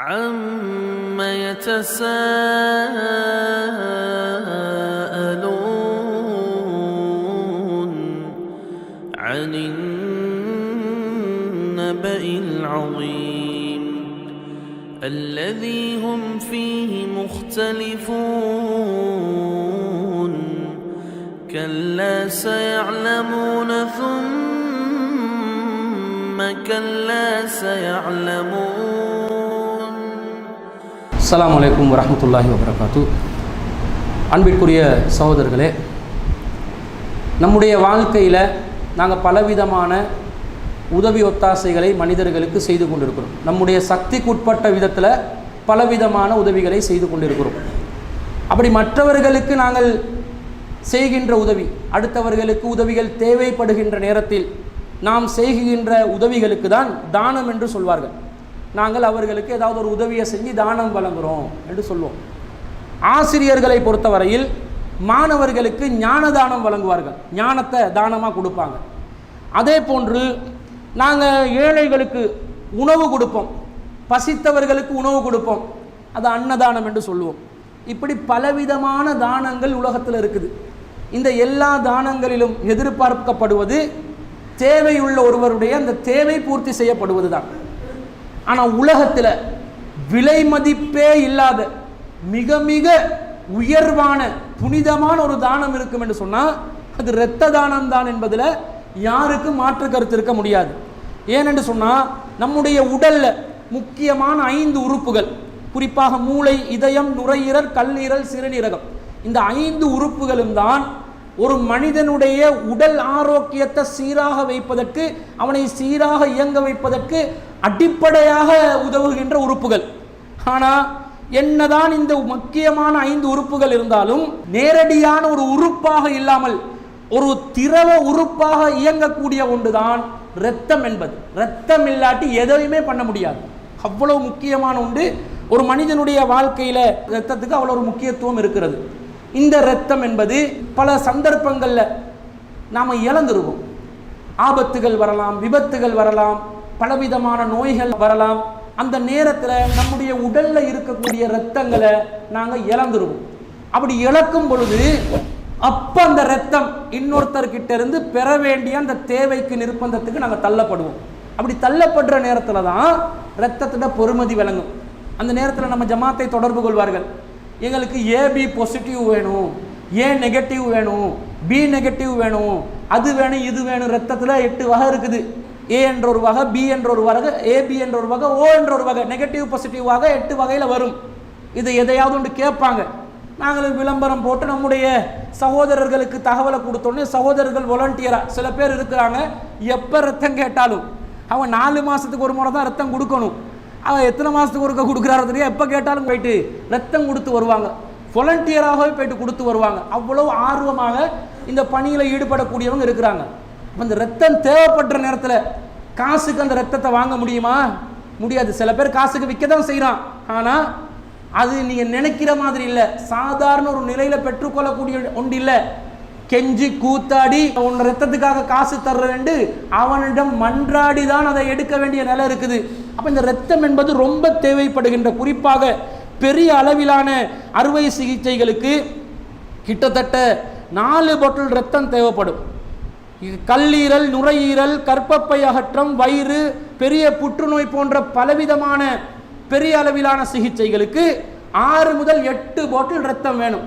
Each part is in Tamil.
عم يتساءلون عن النبأ العظيم الذي هم فيه مختلفون كلا سيعلمون ثم كلا سيعلمون அஸ்லாம் வலைக்கம் வரமத்துல்லாஹி வபரகாத்து. அன்பிற்குரிய சகோதரர்களே நம்முடைய வாழ்க்கையில் நாங்கள் பலவிதமான உதவி ஒத்தாசைகளை மனிதர்களுக்கு செய்து கொண்டிருக்கிறோம். நம்முடைய சக்திக்குட்பட்ட விதத்தில் பலவிதமான உதவிகளை செய்து கொண்டிருக்கிறோம். அப்படி மற்றவர்களுக்கு நாங்கள் செய்கின்ற உதவி அடுத்தவர்களுக்கு உதவிகள் தேவைப்படுகின்ற நேரத்தில் நாம் செய்கின்ற உதவிகளுக்கு தான் தானம் என்று சொல்வார்கள். நாங்கள் அவர்களுக்கு ஏதாவது ஒரு உதவியை செஞ்சு தானம் வழங்குகிறோம் என்று சொல்லுவோம் ஆசிரியர்களை பொறுத்தவரையில் மாணவர்களுக்கு ஞான தானம் வழங்குவார்கள். ஞானத்தை தானமாக கொடுப்பாங்க. அதே போன்று நாங்கள் ஏழைகளுக்கு உணவு கொடுப்போம். பசித்தவர்களுக்கு உணவு கொடுப்போம். அது அன்னதானம் என்று சொல்லுவோம். இப்படி பலவிதமான தானங்கள் உலகத்தில் இருக்குது. இந்த எல்லா தானங்களிலும் எதிர்பார்க்கப்படுவது தேவையுள்ள ஒருவருடைய அந்த தேவை பூர்த்தி செய்யப்படுவது தான் ஆனால் உலகத்தில் விலை மதிப்பே இல்லாத மிக மிக உயர்வான புனிதமான ஒரு தானம் இருக்கும் என்று சொன்னால் அது இரத்த தானம் தான் என்பதில் யாருக்கும் மாற்று கருத்து இருக்க முடியாது. ஏனென்று சொன்னால் நம்முடைய உடலில் முக்கியமான ஐந்து உறுப்புகள் குறிப்பாக மூளை இதயம் நுரையீரல் கல்லீரல் சிறுநீரகம். இந்த ஐந்து உறுப்புகளும் தான் ஒரு மனிதனுடைய உடல் ஆரோக்கியத்தை சீராக வைப்பதற்கு அவனை சீராக இயங்க வைப்பதற்கு அடிப்படையாக உதவுகின்ற உறுப்புகள். ஆனால் என்னதான் இந்த முக்கியமான ஐந்து உறுப்புகள் இருந்தாலும் நேரடியான ஒரு உறுப்பாக இல்லாமல் ஒரு திரவ உறுப்பாக இயங்கக்கூடிய ஒன்றுதான் இரத்தம் என்பது. இரத்தம் இல்லாட்டி எதையுமே பண்ண முடியாது. அவ்வளவு முக்கியமான ஒன்று ஒரு மனிதனுடைய வாழ்க்கையில் இரத்தத்துக்கு அவ்வளோ ஒரு முக்கியத்துவம் இருக்கிறது. இந்த இரத்தம் என்பது பல சந்தர்ப்பங்களில் நாம் இழந்துருவோம். ஆபத்துகள் வரலாம் விபத்துகள் வரலாம் பலவிதமான நோய்கள் வரலாம். அந்த நேரத்தில் நம்முடைய உடல்ல இருக்கக்கூடிய இரத்தங்களை நாங்கள் இழந்துருவோம். அப்படி இழக்கும் பொழுது அப்ப அந்த ரத்தம் இன்னொருத்தர்கிட்ட இருந்து பெற வேண்டிய அந்த தேவைக்கு நிர்பந்தத்துக்கு நாங்கள் தள்ளப்படுவோம். அப்படி தள்ளப்படுற நேரத்தில் தான் ரத்தத்திட பொறுமதி விளங்கும். அந்த நேரத்தில் நம்ம ஜமாத்தை தொடர்பு கொள்வார்கள். எங்களுக்கு ஏபி பாசிட்டிவ் வேணும் ஏ நெகட்டிவ் வேணும் பி நெகட்டிவ் வேணும் அது வேணும் இது வேணும் ரத்தத்தில் எட்டு வகை இருக்குது. ஏ என்ற ஒரு வகை பி என்ற ஒரு வகை ஏபி என்ற ஒரு வகை ஓ என்ற ஒரு வகை நெகட்டிவ் பாசிட்டிவாக எட்டு வகையில் வரும். இது எதையாவது ஒன்று கேட்பாங்க. நாங்களும் விளம்பரம் போட்டு நம்முடைய சகோதரர்களுக்கு தகவலை கொடுத்தோன்னே சகோதரர்கள் வாலண்டியராக சில பேர் இருக்கிறாங்க. எப்போ ரத்தம் கேட்டாலும்? அவன் நாலு மாதத்துக்கு ஒரு முறை தான் ரத்தம் கொடுக்கணும். அவன் எத்தனை மாதத்துக்கு ஒருக்க கொடுக்குறாரு தெரியும் எப்போ கேட்டாலும் போயிட்டு ரத்தம் கொடுத்து வருவாங்க. வாலண்டியராகவே போயிட்டு கொடுத்து வருவாங்க. அவ்வளவு ஆர்வமாக இந்த பணியில் ஈடுபடக்கூடியவங்க இருக்கிறாங்க. அப்போ இந்த ரத்தம் தேவைப்படுற நேரத்தில் காசுக்கு அந்த ரத்தத்தை வாங்க முடியுமா? முடியாது. சில பேர் காசுக்கு விற்க தான் செய்கிறான் ஆனால் அது நீங்கள் நினைக்கிற மாதிரி இல்லை. சாதாரண ஒரு நிலையில் பெற்றுக்கொள்ளக்கூடிய ஒன்று இல்லை. கெஞ்சி கூத்தாடி உன் ரத்தத்துக்காக காசு தர்றேன்ட்டு அவனிடம் மன்றாடி தான் அதை எடுக்க வேண்டிய நிலை இருக்குது. அப்போ இந்த ரத்தம் என்பது ரொம்ப தேவைப்படுகின்ற குறிப்பாக பெரிய அளவிலான அறுவை சிகிச்சைகளுக்கு கிட்டத்தட்ட நாலு பாட்டில் ரத்தம் தேவைப்படும். இது கல்லீரல் நுரையீரல் கற்பப்பை அகற்றம் வயிறு பெரிய புற்றுநோய் போன்ற பலவிதமான பெரிய அளவிலான சிகிச்சைகளுக்கு ஆறு முதல் எட்டு பாட்டில் ரத்தம் வேணும்.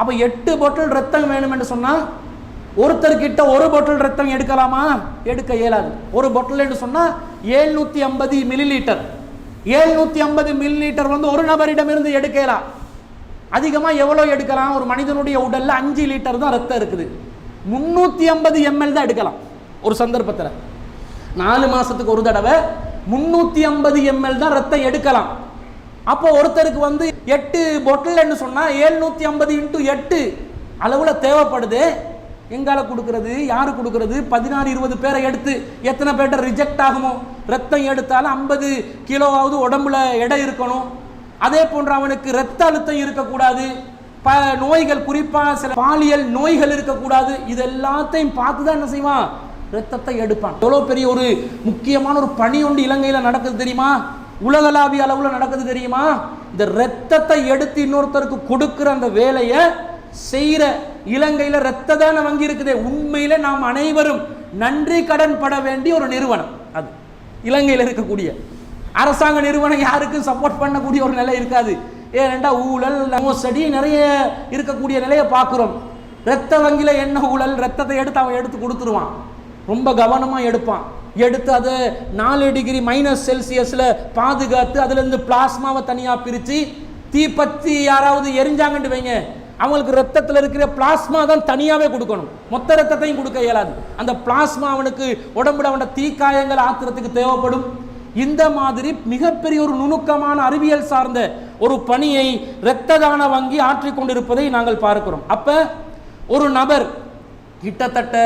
அப்போ எட்டு பாட்டில் ரத்தம் வேணும் என்று சொன்னால் ஒருத்தர்கிட்ட ஒரு பாட்டில் ரத்தம் எடுக்கலாமா? எடுக்க இயலாது. ஒரு பாட்டில் என்று சொன்னால் ஏழ்நூற்றி ஐம்பது மில்லி லிட்டர் ஏழ்நூற்றி ஐம்பது மில்லி லிட்டர் வந்து ஒரு நபரிடமிருந்து எடுக்கலாம். அதிகமாக எவ்வளோ எடுக்கலாம்? ஒரு மனிதனுடைய உடலில் அஞ்சு லிட்டர் தான் ரத்தம் இருக்குது. முந்நூற்றி ஐம்பது எம்எல் தான் எடுக்கலாம். ஒரு சந்தர்ப்பத்தில். நாலு மாதத்துக்கு ஒரு தடவை முந்நூற்றி ஐம்பது எம்எல் தான் ரத்தம் எடுக்கலாம். அப்போ ஒருத்தருக்கு வந்து எட்டு பொட்டில்னு சொன்னால் ஏழ்நூற்றி ஐம்பது இன்ட்டு எட்டு அளவில் தேவைப்படுது. எங்கால கொடுக்கறது? யாரு கொடுக்கறது? பதினாறு இருபது பேரை எடுத்து எத்தனை பேர்ட்ட ரிஜெக்ட் ஆகுமோ? ரத்தம் எடுத்தாலும் ஐம்பது கிலோவாவது உடம்புல எடை இருக்கணும். அதே போன்று அவனுக்கு ரத்த அழுத்தம் இருக்கக்கூடாது. ப நோய்கள் குறிப்பாக சில பாலியல் நோய்கள் இருக்கக்கூடாது. இது எல்லாத்தையும் பார்த்து தான் என்ன செய்வான்? ரத்தத்தை எடுப்பான். எவ்வளோ பெரிய ஒரு முக்கியமான ஒரு பணி ஒன்று இலங்கையில் நடக்குது தெரியுமா? உலகளாவிய அளவில் நடக்குது தெரியுமா? இந்த ரத்தத்தை எடுத்து இன்னொருத்தருக்கு கொடுக்குற அந்த வேலையை செய்கிற இலங்கையில் ரத்த தான வங்கி இருக்குதே. உண்மையில் நாம் அனைவரும் நன்றி கடன் பட வேண்டிய ஒரு நிறுவனம் அது. இலங்கையில் இருக்கக்கூடிய அரசாங்க நிறுவனம் யாருக்கும் சப்போர்ட் பண்ணக்கூடிய ஒரு நிலை இருக்காது. ஏனெண்டா ஊழல் மோசடி நிறைய இருக்கக்கூடிய நிலையை பார்க்குறோம். ரத்த வங்கியில் என்ன ஊழல் ரத்தத்தை எடுத்து அவன் எடுத்து கொடுத்துருவான். ரொம்ப கவனமாக எடுப்பான். எடுத்து அதை நாலு டிகிரி மைனஸ் செல்சியஸில் பாதுகாத்து அதுலேருந்து பிளாஸ்மாவை தனியாக பிரித்து தீப்பத்தி யாராவது எரிஞ்சாங்கன்னு வைங்க. அவங்களுக்கு ரத்தத்தில் இருக்கிற பிளாஸ்மா தான் தனியாகவே கொடுக்கணும். மொத்த ரத்தத்தையும் கொடுக்க இயலாது. அந்த பிளாஸ்மா அவனுக்கு உடம்புல அவன தீக்காயங்கள் ஆத்திரத்துக்கு தேவைப்படும். இந்த மாதிரி மிகப்பெரிய ஒரு நுணுக்கமான அறிவியல் சார்ந்த ஒரு பணியை இரத்த தான வங்கி ஆற்றிக் கொண்டிருப்பதை நாங்கள் பார்க்கிறோம். அப்ப ஒரு நபர் கிட்டத்தட்ட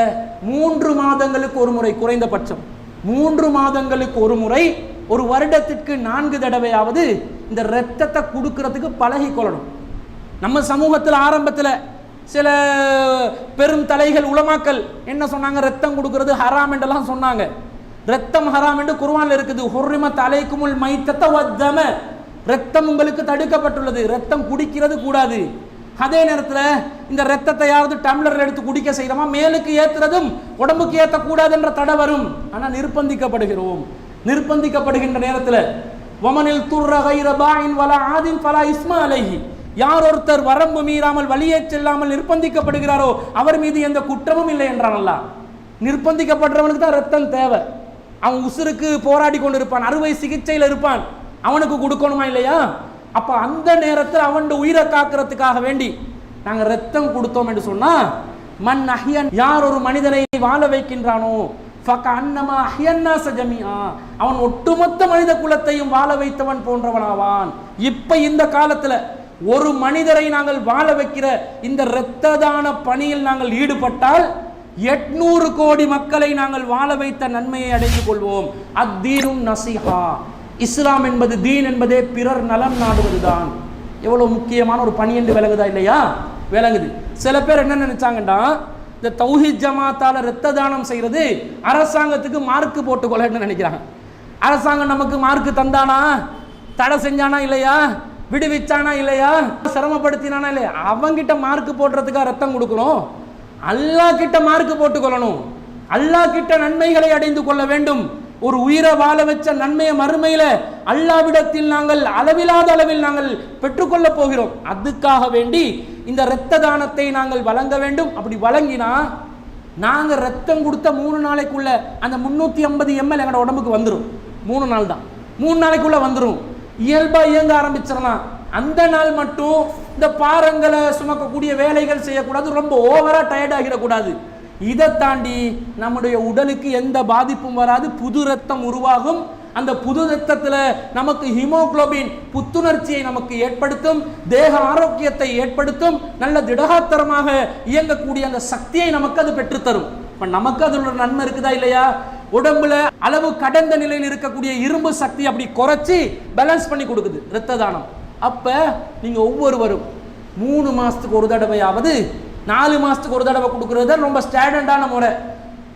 மூன்று மாதங்களுக்கு ஒரு முறை குறைந்தபட்சம் மூன்று மாதங்களுக்கு ஒரு முறை ஒரு வருடத்திற்கு நான்கு தடவையாவது இந்த இரத்தத்தை கொடுக்கறதுக்கு பழகி கொள்ளணும். நம்ம சமூகத்தில் ஆரம்பத்தில் சில பெரும் தலைகள் உலமாக்கல் என்ன சொன்னாங்க? ரத்தம் கொடுக்கறது ஹராம் என்றெல்லாம் சொன்னாங்க. ரத்தம் ஹராம் என்று குர்ஆன்ல இருக்குது. ஹுர்ரிமத் அலைக்குமுல் மைத்தத்த வத்தம ரத்தம் உங்களுக்கு தடுக்கப்பட்டுள்ளது. ரத்தம் குடிக்கிறது கூடாது. அதே நேரத்தில் இந்த ரத்தத்தை யாராவது டம்ளர் எடுத்து குடிக்க செய்கிறோமா மேலுக்கு ஏற்றுறதும் உடம்புக்கு ஏற்றக்கூடாது என்ற தடை வரும். ஆனால் நிர்பந்திக்கப்படுகிறோம். நிர்பந்திக்கப்படுகின்ற நேரத்தில் ஒமனில் துர்ர கைர பாயின் ஆதின் பலா இஸ்மா அலைஹி. யார் ஒருத்தர் வரம்பு மீறாமல் வழியே செல்லாமல் நிர்பந்திக்கப்படுகிறாரோ அவர் மீது எந்த குற்றமும் இல்லை என்றான் நிர்பந்திக்கப்படுறவனுக்கு தான் ரத்தம் தேவை. அவன் உசுருக்கு போராடி கொண்டு இருப்பான் அறுவை சிகிச்சையில் இருப்பான். அவனுக்கு கொடுக்கணுமா இல்லையா? அப்ப அந்த நேரத்தில் அவன் உயிரை காக்கிறதுக்காக வேண்டி நாங்க ரத்தம் கொடுத்தோம் என்று சொன்னா மண் அஹியன் யார் ஒரு மனிதனை வாழ வைக்கின்றானோ அன்னமா அஹியன்னா சஜமியா அவன் ஒட்டுமொத்த மனித குலத்தையும் வாழ வைத்தவன் போன்றவனாவான். இப்ப இந்த காலத்துல ஒரு மனிதரை நாங்கள் வாழ வைக்கிற இந்த இரத்த தான பணியில் நாங்கள் ஈடுபட்டால் எட்நூறு கோடி மக்களை நாங்கள் வாழ வைத்த நன்மையை அடைந்து கொள்வோம். அத்தீனும் நசிஹா. இஸ்லாம் என்பது தீன் என்பதே பிறர் நலம் நாடுவதுதான். எவ்வளோ முக்கியமான ஒரு பணி என்று விளங்குதா இல்லையா? விளங்குது சில பேர் என்ன நினைச்சாங்கன்னா இந்த தௌஹித் ஜமாத்தால் இரத்த தானம் செய்கிறது அரசாங்கத்துக்கு மார்க்கு போட்டுக்கொள்ளன்னு நினைக்கிறாங்க. அரசாங்கம் நமக்கு மார்க்கு தந்தானா? தடை செஞ்சானா இல்லையா? விடுவிச்சானா இல்லையா? சிரமப்படுத்தினானா இல்லையா? அவங்கிட்ட மார்க் போடுறதுக்காக ரத்தம் கொடுக்கணும். அல்லாஹ் கிட்ட மார்க் போட்டுக்கொள்ளணும். அல்லாஹ் கிட்ட நன்மைகளை அடைந்து கொள்ள வேண்டும். ஒரு உயிரை வாழ வச்ச நன்மையை மறுமையில அல்லாவிடத்தில் நாங்கள் அளவில்லாத அளவில் நாங்கள் பெற்றுக்கொள்ள போகிறோம். அதுக்காக வேண்டி இந்த இரத்த தானத்தை நாங்கள் வழங்க வேண்டும். அப்படி வழங்கினா நாங்கள் ரத்தம் கொடுத்த மூணு நாளைக்குள்ள அந்த முந்நூற்றி ஐம்பது எம்எல் எங்களோட உடம்புக்கு வந்துடும் மூணு நாள் தான். மூணு நாளைக்குள்ள வந்துடும் இயல்பாக இயங்க ஆரம்பிச்சிடலாம். அந்த நாள் மட்டும் இந்த பாரங்களை சுமக்கக்கூடிய வேலைகள் செய்யக்கூடாது. ரொம்ப ஓவராக டயர்டாகிடக்கூடாது இதை தாண்டி நம்முடைய உடலுக்கு எந்த பாதிப்பும் வராது புது ரத்தம் உருவாகும். அந்த புது ரத்தத்தில் நமக்கு ஹீமோகுளோபின் புத்துணர்ச்சியை நமக்கு ஏற்படுத்தும் தேக ஆரோக்கியத்தை ஏற்படுத்தும் நல்ல திடகாத்தரமாக இயங்கக்கூடிய அந்த சக்தியை நமக்கு அது பெற்றுத்தரும். இப்போ நமக்கு அதில் ஒரு நன்மை இருக்குதா இல்லையா? உடம்புல அளவு கடந்த நிலையில் இருக்கக்கூடிய இரும்பு சக்தி அப்படி குறைச்சி பேலன்ஸ் பண்ணி கொடுக்குது இரத்த தானம். அப்போ நீங்கள் ஒவ்வொருவரும் மூணு மாதத்துக்கு ஒரு தடவையாவது நாலு மாதத்துக்கு ஒரு தடவை கொடுக்குறது தான் ரொம்ப ஸ்டாண்டர்டான முறை.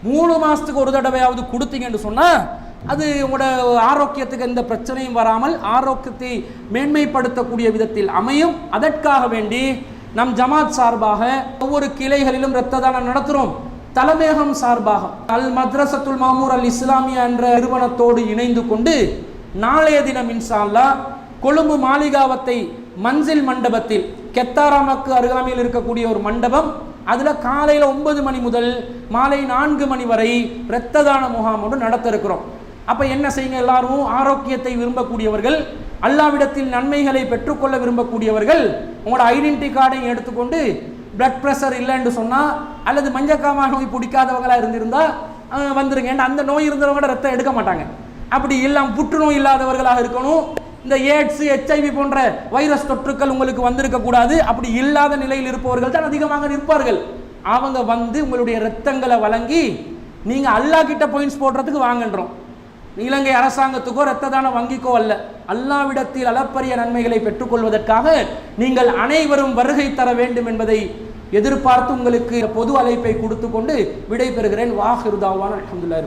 மூணு மாதத்துக்கு ஒரு தடவையாவது கொடுத்தீங்கன்னு சொன்னால் அது உங்களோட ஆரோக்கியத்துக்கு எந்த பிரச்சனையும் வராமல் ஆரோக்கியத்தை மேன்மைப்படுத்தக்கூடிய விதத்தில் அமையும். அதற்காக வேண்டி நம் ஜமாத் சார்பாக ஒவ்வொரு கிளைகளிலும் இரத்த தானம் நடத்துகிறோம் தலைமையகம் சார்பாக அல் மத்ரசத்துல் மாமூர் அல் இஸ்லாமியா என்ற நிறுவனத்தோடு இணைந்து கொண்டு நாளைய தினம் இன்சால்லா கொழும்பு மாளிகாவத்தை மஞ்சள் மண்டபத்தில் கெத்தாராமக்கு அருகாமையில் இருக்கக்கூடிய ஒரு மண்டபம். அதில் காலையில் ஒன்பது மணி முதல் மாலை நான்கு மணி வரை இரத்த தான முகாம் ஒன்று நடத்த இருக்கிறோம் அப்போ என்ன செய்யுங்க எல்லாரும்? ஆரோக்கியத்தை விரும்பக்கூடியவர்கள் அல்லாவிடத்தில் நன்மைகளை பெற்றுக்கொள்ள விரும்பக்கூடியவர்கள் உங்களோட ஐடென்டி கார்டையும் எடுத்துக்கொண்டு பிளட் ப்ரெஷர் இல்லைன்னு சொன்னால் அல்லது மஞ்சக்காமா நோய் பிடிக்காதவங்களாக இருந்திருந்தால் வந்துருங்க. ஏன்னா அந்த நோய் இருந்தவங்க ரத்தம் எடுக்க மாட்டாங்க. அப்படி இல்லாமல் புற்றுநோய் இல்லாதவர்களாக இருக்கணும். இந்த ஏட்ஸ் ஹெச்ஐவி போன்ற வைரஸ் தொற்றுக்கள் உங்களுக்கு வந்திருக்க கூடாது. அப்படி இல்லாத நிலையில் இருப்பவர்கள் தான் அதிகமாக நிற்பார்கள். அவங்க வந்து உங்களுடைய ரத்தங்களை வழங்கி நீங்க அல்லாஹ் கிட்ட பாயிண்ட்ஸ் போடுறதுக்கு வாங்கன்றோம். இலங்கை அரசாங்கத்துக்கோ இரத்த தான வங்கிக்கோ அல்ல. அல்லாவிடத்தில் அளப்பரிய நன்மைகளை பெற்றுக்கொள்வதற்காக நீங்கள் அனைவரும் வருகை தர வேண்டும் என்பதை எதிர்பார்த்து உங்களுக்கு பொது அழைப்பை கொடுத்து கொண்டு விடைபெறுகிறேன் வாஹிருதாவான் அலமதுல்லா